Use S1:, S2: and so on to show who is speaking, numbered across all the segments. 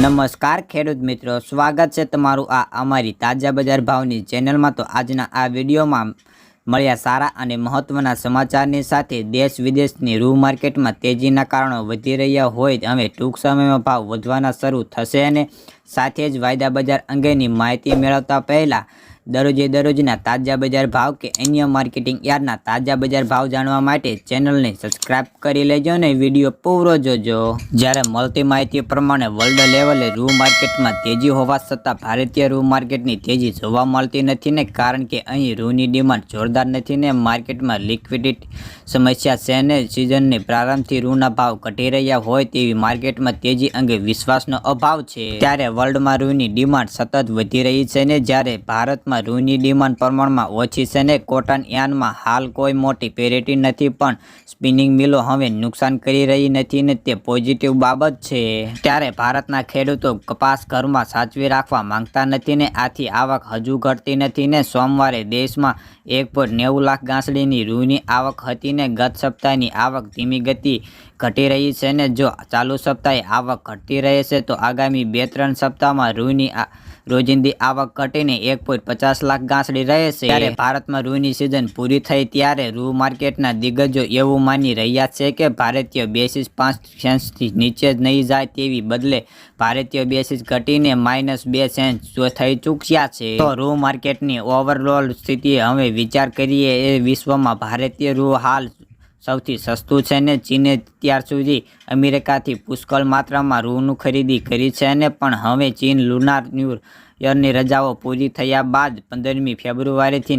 S1: નમસ્કાર ખેડૂત મિત્રો, સ્વાગત છે તમારું આ અમારી તાજા બજાર ભાવની ચેનલમાં. તો આજના આ વિડીયોમાં મળ્યા સારા અને મહત્વના સમાચારની સાથે દેશ વિદેશની રૂ માર્કેટમાં તેજીના કારણો વધી રહ્યા હોય હવે ટૂંક સમયમાં ભાવ વધવાના શરૂ થશે અને સાથે જ વાયદા બજાર અંગેની માહિતી મેળવતા પહેલાં દરરોજે દરરોજના તાજા બજાર ભાવ કે અન્ય માર્કેટિંગ યાર્ડના તાજા બજાર ભાવ જાણવા માટે ચેનલને સબસ્ક્રાઇબ કરી લેજો અને વીડિયો પૂરો જોજો. જ્યારે મળતી માહિતી પ્રમાણે વર્લ્ડ લેવલે રૂ માર્કેટમાં તેજી હોવા છતાં ભારતીય રૂ માર્કેટની તેજી જોવા મળતી નથી ને કારણ કે અહીં રૂની ડિમાન્ડ જોરદાર નથી ને માર્કેટમાં લિક્વિડિટી સમસ્યા છે ને સિઝનની પ્રારંભથી રૂના ભાવ ઘટી રહ્યા હોય તેવી માર્કેટમાં તેજી અંગે વિશ્વાસનો અભાવ છે. ત્યારે વર્લ્ડમાં રૂની ડિમાન્ડ સતત વધી રહી છે ને જ્યારે ભારતમાં રૂની ડિમાન્ડ પ્રમાણમાં ઓછી છે ને કોટન યાર્નમાં હાલ કોઈ મોટી પેરેટી નથી, પણ સ્પિનિંગ મિલો હવે નુકસાન કરી રહી નથી ને તે પોઝિટિવ બાબત છે. ત્યારે ભારતના ખેડૂતો કપાસ ઘરમાં સાચવી રાખવા માંગતા નથી ને આથી આવક હજુ ઘટતી નથી ને સોમવારે દેશમાં એક પોઈન્ટ નેવું લાખ ગાંસડીની રૂની આવક હતી ને ગત સપ્તાહની આવક ધીમી ગતિ ઘટી રહી છે ને જો ચાલુ સપ્તાહે આવક ઘટતી રહે છે તો આગામી બે ત્રણ સપ્તાહમાં રૂની રોજિંદી આવક ઘટીને એક પોઈન્ટ પચાસ લાખ ગાંસડી રહે છે. ત્યારે ભારતમાં રૂની સિઝન પૂરી થઈ ત્યારે રૂ માર્કેટના દિગ્ગજો એવું માની રહ્યા છે કે ભારતીય બેસીસ પાંચ સેન્સથી નીચે નહીં જાય તેવી બદલે ભારતીય બેસીસ ઘટીને માઇનસ બે સેન્સ થઈ ચૂક્યા છે. તો રૂ માર્કેટની ઓવરઓલ સ્થિતિ હવે વિચાર કરીએ એ વિશ્વમાં ભારતીય રૂ હાલ સૌથી સસ્તું છે ને ચીને ત્યાર સુધી અમેરિકાથી પુષ્કળ માત્રામાં રૂનું ખરીદી કરી છે અને પણ હવે ચીન લુનાર ન્યૂ યરની રજાઓ પૂરી થયા બાદ પંદરમી ફેબ્રુઆરીથી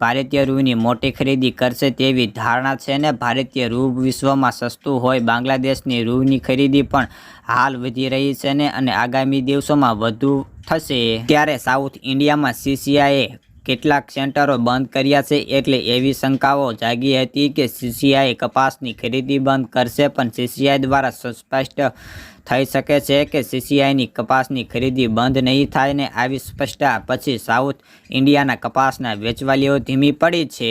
S1: ભારતીય રૂની મોટી ખરીદી કરશે તેવી ધારણા છે ને ભારતીય રૂ વિશ્વમાં સસ્તું હોય બાંગ્લાદેશની રૂની ખરીદી પણ હાલ વધી રહી છે ને અને આગામી દિવસોમાં વધુ થશે. ત્યારે સાઉથ ઇન્ડિયામાં સીસીઆઈએ કેટલાક સેન્ટરો બંધ કર્યા છે એટલે એવી શંકાઓ જાગી હતી કે સીસીઆઈ કપાસની ખરીદી બંધ કરશે પણ સીસીઆઈ દ્વારા સ્પષ્ટ થઈ શકે છે કે સીસીઆઈની કપાસની ખરીદી બંધ નહીં થાય ને આવી સ્પષ્ટતા પછી સાઉથ ઇન્ડિયાના કપાસના વેચવાલીઓ ધીમી પડી છે.